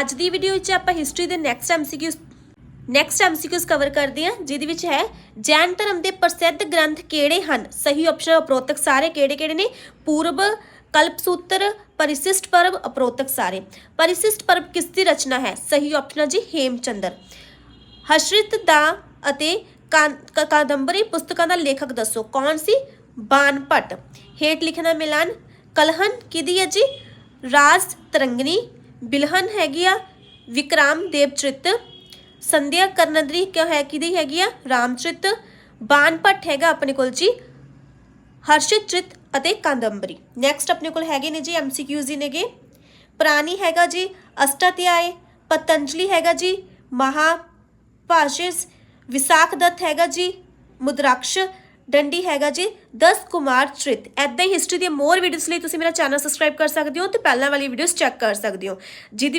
ਅੱਜ ਦੀ ਵੀਡੀਓ ਵਿੱਚ ਆਪਾਂ ਹਿਸਟਰੀ ਦੇ next MCQs next MCQs cover ਕਰਦੇ ਹਾਂ, ਜਿਹਦੇ ਵਿੱਚ ਹੈ, ਜੈਨ ਧਰਮ ਦੇ ਪ੍ਰਸਿੱਧ ਗ੍ਰੰਥ ਕਿਹੜੇ ਹਨ? ਸਹੀ ਆਪਸ਼ਨ ਅਪਰੋਤਕ ਸਾਰੇ, ਕਿਹੜੇ ਕਿਹੜੇ ਨੇ? ਪੂਰਬ, ਕਲਪਸੂਤਰ, ਪਰਿਸਿਸ਼ਟ ਪਰਬ, ਅਪਰੋਤਕ ਸਾਰੇ। ਪਰਿਸਿਸ਼ਟ ਪਰਬ ਕਿਸ ਦੀ ਰਚਨਾ ਹੈ? ਸਹੀ ਆਪਸ਼ਨ ਹੈ ਜੀ ਹੇਮਚੰਦਰ। ਹਸ਼ਰਿਤ ਦਾ ਅਤੇ ਕ- ਕਾਦੰਬਰੀ ਪੁਸਤਕਾਂ ਦਾ ਲੇਖਕ ਦੱਸੋ। ਕੌਣ ਸੀ? ਬਾਨ ਭੱਟ ਹੇਠ ਲਿਖਣਾ ਮਿਲਾਨ ਕਲਹਨ, ਕਿਹਦੀ ਹੈ ਜੀ? ਰਾਜ ਤਰੰਗਨੀ ਬਿਲਹਨ ਹੈਗੀ ਆ ਵਿਕਰਾਮ ਦੇਵਚਰਿਤ। ਸੰਧਿਆ ਕਰਨਦਰੀ ਕਿਉਂ ਹੈ ਕਿਹਦੀ ਹੈਗੀ ਆ? ਰਾਮਚਰਿਤ। ਬਾਨ ਭੱਟ ਹੈਗਾ ਆਪਣੇ ਕੋਲ ਜੀ। ਹਰਸ਼ਿਤ ਚਿਤ ਅਤੇ ਕਾਦੰਬਰੀ। ਨੈਕਸਟ ਆਪਣੇ ਕੋਲ ਹੈਗੇ ਨੇ ਜੀ ਐਮਸੀਕਿਊਜ਼ ਹੀ ਨੇਗੇ। ਪ੍ਰਾਣੀ ਹੈਗਾ ਜੀ ਅਸ਼ਟਾਧਿਆਏ। ਪਤੰਜਲੀ ਹੈਗਾ ਜੀ ਮਹਾ ਭਾਸ਼ਿਸ ਵਿਸਾਖ ਦੱਤ ਹੈਗਾ ਜੀ ਮੁਦਰਾਕਸ਼। ਡੰਡੀ ਹੈਗਾ ਜੀ 10 ਕੁਮਾਰ ਚਰਿਤ। ਐਦਾਂ ਹੀ ਹਿਸਟਰੀ ਦੀਆਂ ਮੋਰ ਵੀਡੀਓਜ਼ ਲਈ ਤੁਸੀਂ ਮੇਰਾ ਚੈਨਲ ਸਬਸਕ੍ਰਾਈਬ ਕਰ ਸਕਦੇ ਹੋ ਤੇ ਪਹਿਲਾਂ ਵਾਲੀ ਵੀਡੀਓਜ਼ ਚੈੱਕ ਕਰ ਸਕਦੇ ਹੋ। ਜਿਹਦੀ